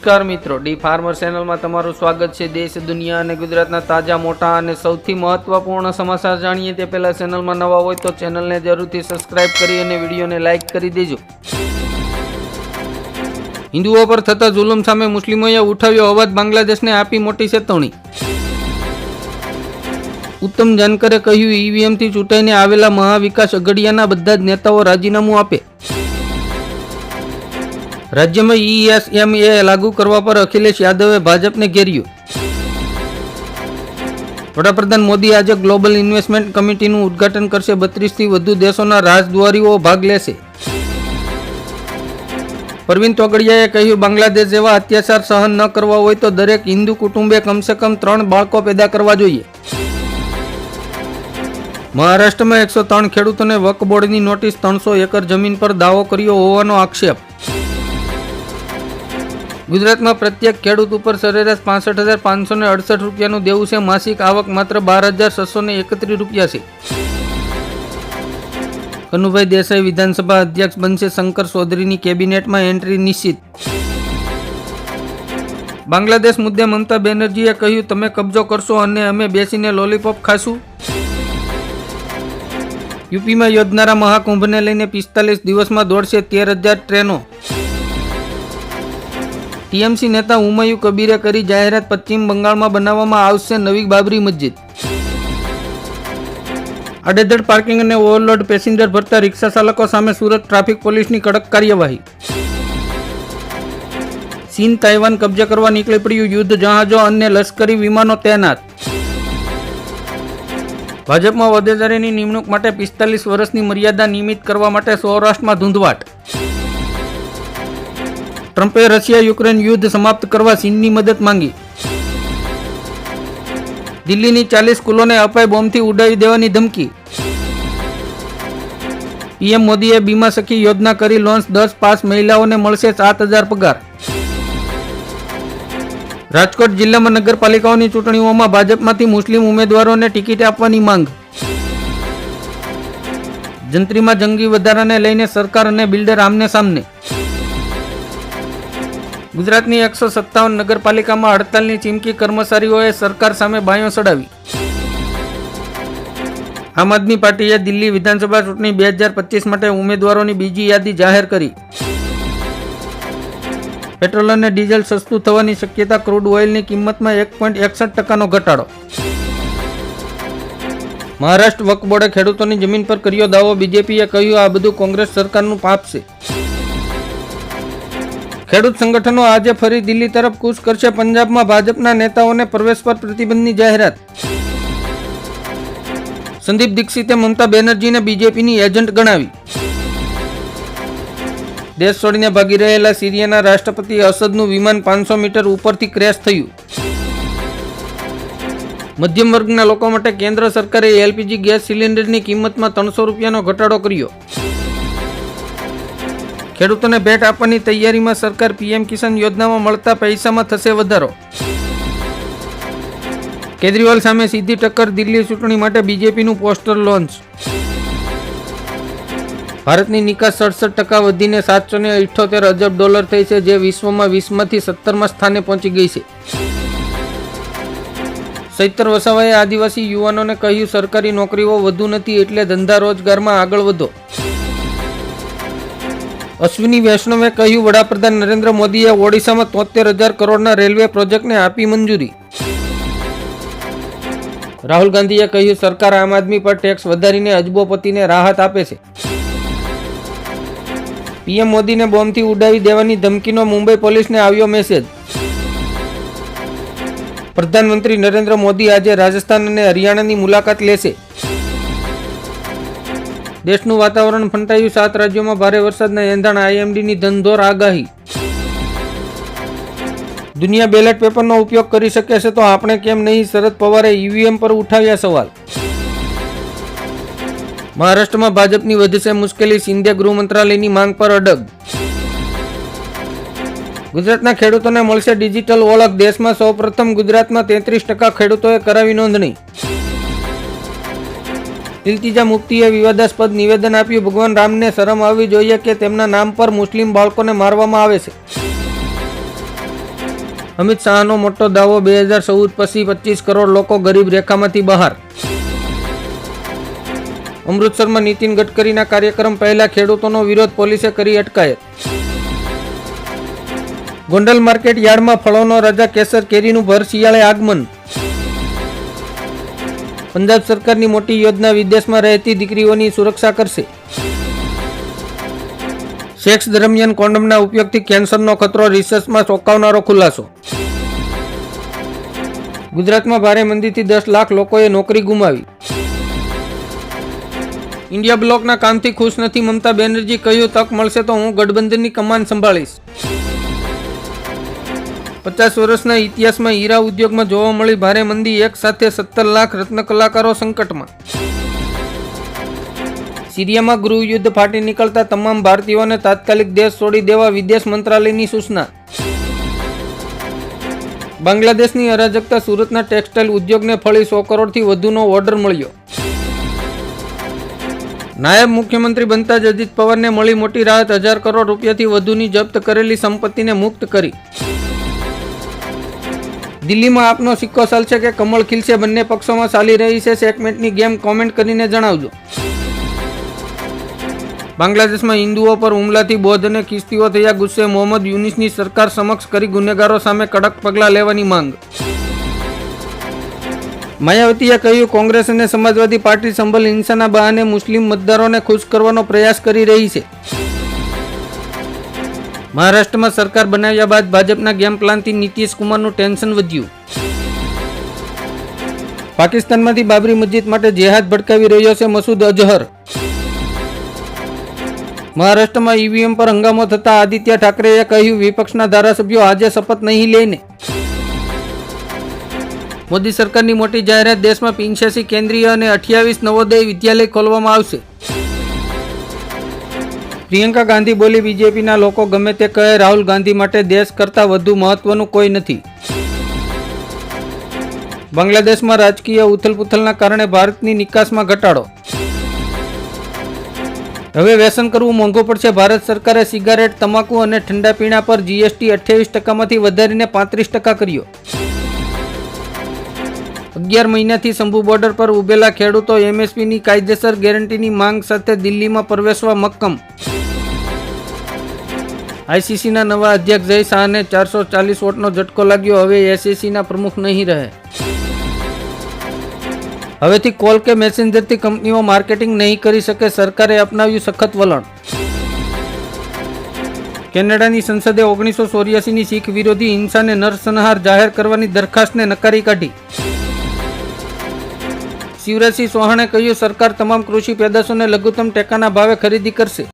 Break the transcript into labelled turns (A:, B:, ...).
A: નમસ્કાર મિત્રો. D farmer ચેનલમાં તમારું સ્વાગત છે. દેશ, દુનિયા અને ગુજરાતના તાજા, મોટા અને સૌથી મહત્વપૂર્ણ સમાચાર જાણીએ તે પહેલા ચેનલમાં નવા હોય તો ચેનલને જરૂરથી સબસ્ક્રાઇબ કરી અને વિડીયોને લાઇક કરી દેજો. હિન્દુઓ પર થતા જુલમ સામે મુસ્લિમોએ ઉઠાવ્યો અવાજ બાંગ્લાદેશને આપી મોટી ચેતવણી. ઉત્તમ જાનકરે કહ્યું ઈવીએમથી ચૂંટાઈને આવેલા મહાવિકાસ અઘડિયાના બધા જ નેતાઓ રાજીનામું આપે. રાજ્યમાં ઈએસએમએ લાગુ કરવા પર અખિલેશ યાદવે ભાજપને ઘેર્યું. વડાપ્રધાન મોદી આજે ગ્લોબલ ઇન્વેસ્ટમેન્ટ કમિટીનું ઉદ્ઘાટન કરશે. બત્રીસથી વધુ દેશોના રાજદ્વારીઓ ભાગ લેશે. પરવીન તોગડિયાએ કહ્યું, બાંગ્લાદેશ જેવા અત્યાચાર સહન ન કરવા હોય તો દરેક હિન્દુ કુટુંબે કમસે કમ ત્રણ બાળકો પેદા કરવા જોઈએ. મહારાષ્ટ્રમાં એકસો ત્રણ ખેડૂતોને વક બોર્ડની નોટિસ, ત્રણસો એકર જમીન પર દાવો કર્યો હોવાનો આક્ષેપ. ગુજરાતમાં પ્રત્યેક ખેડૂત ઉપર સરેરાશ પાસઠ હજાર પાંચસો ને અડસઠ રૂપિયાનું દેવું છે. માસિક આવક માત્ર બાર હજાર છસો ને એકત્રીસ રૂપિયા છે. કનુભાઈ દેસાઈ વિધાનસભા અધ્યક્ષ બનશે શંકર ચૌધરીની કેબિનેટમાં એન્ટ્રી નિશ્ચિત. બાંગ્લાદેશ મુદ્દે મમતા બેનર્જીએ કહ્યું, તમે કબજો કરશો અને અમે બેસીને લોલીપોપ ખાશું. યુપીમાં યોજનારા મહાકુંભને લઈને પિસ્તાલીસ દિવસમાં દોડશે તેર હજાર ટ્રેનો. ટીએમસી નેતા હુમાયુ કબીરે કરી જાહેરાત પશ્ચિમ બંગાળમાં બનાવવામાં આવશે નવી બાબરી મસ્જિદ. આડેધડ પાર્કિંગ અને ઓવરલોડ પેસેન્જર ભરતા રિક્ષા ચાલકો સામે સુરત ટ્રાફિક પોલીસની કડક કાર્યવાહી. ચીન તાઇવાન કબજે કરવા નીકળી પડ્યું યુદ્ધ જહાજો અને લશ્કરી વિમાનો તૈનાત. ભાજપમાં હોદ્દેદારીની નિમણૂક માટે પિસ્તાલીસ વર્ષની મર્યાદા નિયમિત કરવા માટે સૌરાષ્ટ્રમાં ધૂંધવાટ. ટ્રમ્પે રશિયા યુક્રેન યુદ્ધ સમાપ્ત કરવા ચીનની મદદ માંગી. દિલ્હીની ચાલીસ સ્કૂલોને અપાય બોમ્બથી ઉડાવી દેવાની ધમકી. પીએમ મોદીએ બીમા સખી યોજના કરી લોન્ચ દસ પાસ મહિલાઓને મળશે સાત હજાર પગાર. રાજકોટ જિલ્લામાં નગરપાલિકાઓની ચૂંટણીઓમાં ભાજપમાંથી મુસ્લિમ ઉમેદવારોને ટિકિટ આપવાની માંગ. જંત્રીમાં જંગી વધારાને લઈને સરકાર અને બિલ્ડર આમને સામને. ગુજરાતની એકસો સત્તાવન નગરપાલિકામાં હડતાલની ચીમકી કર્મચારીઓએ સરકાર સામે બાયો ચડાવી આમ આદમી પાર્ટીએ દિલ્હી વિધાનસભા ચૂંટણી બે હજાર પચીસ માટે ઉમેદવારોની બીજી યાદી જાહેર કરી. પેટ્રોલ અને ડીઝલ સસ્તું થવાની શક્યતા ક્રૂડ ઓઇલની કિંમતમાં એક પોઈન્ટ એકસઠ ટકાનો ઘટાડો. મહારાષ્ટ્ર વક્ફ બોર્ડે ખેડૂતોની જમીન પર કર્યો દાવો. બીજેપીએ કહ્યું, આ બધું કોંગ્રેસ સરકારનું પાપ છે. ખેડૂત સંગઠનો આજે ફરી દિલ્હી તરફ કૂચ કરશે. પંજાબમાં ભાજપના નેતાઓને પ્રવેશ પર પ્રતિબંધની જાહેરાત. સંદીપ દીક્ષિતે મમતા બેનર્જીને બીજેપીની એજન્ટ ગણાવી. દેશ છોડીને ભાગી રહેલા સિરિયાના રાષ્ટ્રપતિ અસદનું વિમાન પાંચસો મીટર ઉપરથી ક્રેશ થયું. મધ્યમ વર્ગના લોકો માટે કેન્દ્ર સરકારે એલપીજી ગેસ સિલિન્ડરની કિંમતમાં ત્રણસો રૂપિયાનો ઘટાડો કર્યો. ખેડૂતોને ભેટ આપવાની તૈયારીમાં સરકાર પીએમ કિસાન યોજનામાં મળતા પૈસામાં થશે વધારો. કેજરીવાલ સામે સીધી ટક્કર દિલ્હી ચૂંટણી માટે બીજેપીનું પોસ્ટર લોન્ચ. ભારતની નિકાસ સડસઠ ટકા વધીને સાતસો ને ઇઠ્ઠોતેર અજબ ડોલર થઈ છે, જે વિશ્વમાં વીસમાંથી સત્તરમાં સ્થાને પહોંચી ગઈ છે. સૈતર વસાવાએ આદિવાસી યુવાનોને કહ્યું, સરકારી નોકરીઓ વધુ નથી એટલે ધંધા રોજગારમાં આગળ વધો. અશ્વિની વૈષ્ણવે કહ્યું, વડાપ્રધાન નરેન્દ્ર મોદીએ ઓડિશામાં તોતેર હજાર કરોડના રેલવે પ્રોજેક્ટને આપી મંજૂરી. રાહુલ ગાંધીએ કહ્યું, સરકાર આમ આદમી પર ટેક્સ વધારીને અજબોપતિને રાહત આપે છે. પીએમ મોદીને બોમ્બથી ઉડાવી દેવાની ધમકીનો મુંબઈ પોલીસને આવ્યો મેસેજ. પ્રધાનમંત્રી નરેન્દ્ર મોદી આજે રાજસ્થાન અને હરિયાણાની મુલાકાત લેશે. દેશનું વાતાવરણ ફંટાયું. સાત રાજ્યોમાં ભારે વરસાદના એંધાણ. આઈએમડીની ધનધોર આગાહી. દુનિયા બેલેટ પેપરનો ઉપયોગ કરી શકે છે તો આપણે કેમ નહીં? શરદ પવારે ઈવીએમ પર ઉઠાવ્યા સવાલ. મહારાષ્ટ્રમાં ભાજપની વધશે મુશ્કેલી. સિંધિયા ગૃહ મંત્રાલયની માંગ પર અડગ. ગુજરાતના ખેડૂતોને મળશે ડિજિટલ ઓળખ. દેશમાં સૌપ્રથમ ગુજરાતમાં તેત્રીસ ટકા ખેડૂતોએ કરાવી નોંધણી. ઇલ્તિજા મુફ્તીએ વિવાદાસ્પદ નિવેદન આપ્યું. ભગવાન રામને શરમ આવવી જોઈએ કે તેમના નામ પર મુસ્લિમ બાળકોને મારવામાં આવે છે. અમિત શાહનો મોટો દાવો બે હજાર ચૌદ પછી પચીસ કરોડ લોકો ગરીબ રેખામાંથી બહાર. અમૃતસરમાં નીતિન ગડકરીના કાર્યક્રમ પહેલા ખેડૂતોનો વિરોધ પોલીસે કરી અટકાયત. ગોંડલ માર્કેટ યાર્ડમાં ફળોનો રાજા કેસર કેરીનું ભર શિયાળે આગમન. પંજાબ સરકારની મોટી યોજના વિદેશમાં રહેતી દીકરીઓની સુરક્ષા કરશે. સેક્સ દરમિયાન કોન્ડમના ઉપયોગથી કેન્સરનો ખતરો રિસર્ચમાં ચોંકાવનારો ખુલાસો. ગુજરાતમાં ભારે મંદીથી દસ લાખ લોકોએ નોકરી ગુમાવી. ઇન્ડિયા બ્લોકના કામથી ખુશ નથી મમતા બેનર્જી, કહ્યું, તક મળશે તો હું ગઠબંધનની કમાન સંભાળીશ. પચાસ વર્ષના ઇતિહાસમાં હીરા ઉદ્યોગમાં જોવા મળી ભારે મંદી, એક સાથે સત્તર લાખ રત્ન કલાકારો સંકટમાં. સિરિયામાં ગૃહયુદ્ધ ફાટી નીકળતા તમામ ભારતીયોને તાત્કાલિક દેશ છોડી દેવા વિદેશ મંત્રાલયની સૂચના. બાંગ્લાદેશની અરાજકતા સુરતના ટેક્સટાઇલ ઉદ્યોગને ફળી સો કરોડથી વધુનો ઓર્ડર મળ્યો. નાયબ મુખ્યમંત્રી બનતા જ અજીત પવારને મળી મોટી રાહત, હજાર કરોડ રૂપિયાથી વધુની જપ્ત કરેલી સંપત્તિને મુક્ત કરી. દિલ્હીમાં આપનો સિક્કો ચાલશે કે કમળ ખીલશે, બંને પક્ષોમાં ચાલી રહી છે સેગમેન્ટની ગેમ. કોમેન્ટ કરીને જણાવજો. બાંગ્લાદેશમાં હિન્દુઓ પર હુમલાથી બૌદ્ધ અને કિસ્તીઓ થયા ગુસ્સે. મોહમ્મદ યુનિસની સરકાર સમક્ષ કરી ગુનેગારો સામે કડક પગલાં લેવાની માંગ. માયાવતીએ કહ્યું, કોંગ્રેસ અને સમાજવાદી પાર્ટી સંભલ હિંસાના બહાને મુસ્લિમ મતદારોને ખુશ કરવાનો પ્રયાસ કરી રહી છે. મહારાષ્ટ્રમાં સરકાર બનાવ્યા બાદ ભાજપના ગેમ પ્લાનથી નીતિશ કુમારનું ટેન્શન વધ્યું. પાકિસ્તાનમાંથી બાબરી મસ્જિદ માટે જેહાદ ભડકાવી રહ્યો છે મસૂદ અજહર મહારાષ્ટ્રમાં ઈવીએમ પર હંગામો થતા આદિત્ય ઠાકરેએ કહ્યું, વિપક્ષના ધારાસભ્યો આજે શપથ નહીં લઈને મોદી સરકારની મોટી જાહેરાત દેશમાં પિંચ્યાસી કેન્દ્રીય અને અઠ્યાવીસ નવોદય વિદ્યાલય ખોલવામાં આવશે. પ્રિયંકા ગાંધી બોલી, બીજેપીના લોકો ગમે તે કહે, રાહુલ ગાંધી માટે દેશ કરતાં વધુ મહત્વનું કોઈ નથી. બાંગ્લાદેશમાં રાજકીય ઉથલપુથલના કારણે ભારતની નિકાસમાં ઘટાડો. હવે વ્યસન કરવું મોંઘું પડશે. ભારત સરકારે સિગારેટ, તમાકુ અને ઠંડા પીણા પર જીએસટી અઠ્યાવીસ ટકામાંથી વધારીને પાંત્રીસ ટકા કર્યો. અગિયાર મહિનાથી શંભુ બોર્ડર પર ઉભેલા ખેડૂતો એમએસપીની કાયદેસર ગેરંટીની માંગ સાથે દિલ્હીમાં પ્રવેશવા મક્કમ. આઈસીસીના નવા અધ્યક્ષ જય શાહને ચારસો ચાલીસ વોટનો ઝટકો લાગ્યો. હવે એસએસીના પ્રમુખ નહીં રહે. હવેથી કોલ કે મેસેન્જરથી કંપનીઓ માર્કેટિંગ નહીં કરી શકે, સરકારે અપનાવ્યું સખત વલણ. કેનેડાની સંસદે ઓગણીસો ચોર્યાસીની શીખ વિરોધી હિંસાને નરસંહાર જાહેર કરવાની દરખાસ્તને નકારી કાઢી. શિવરાજસિંહ ચૌહાણે કહ્યું, સરકાર તમામ કૃષિ પેદાશોને લઘુત્તમ ટેકાના ભાવે ખરીદી કરશે.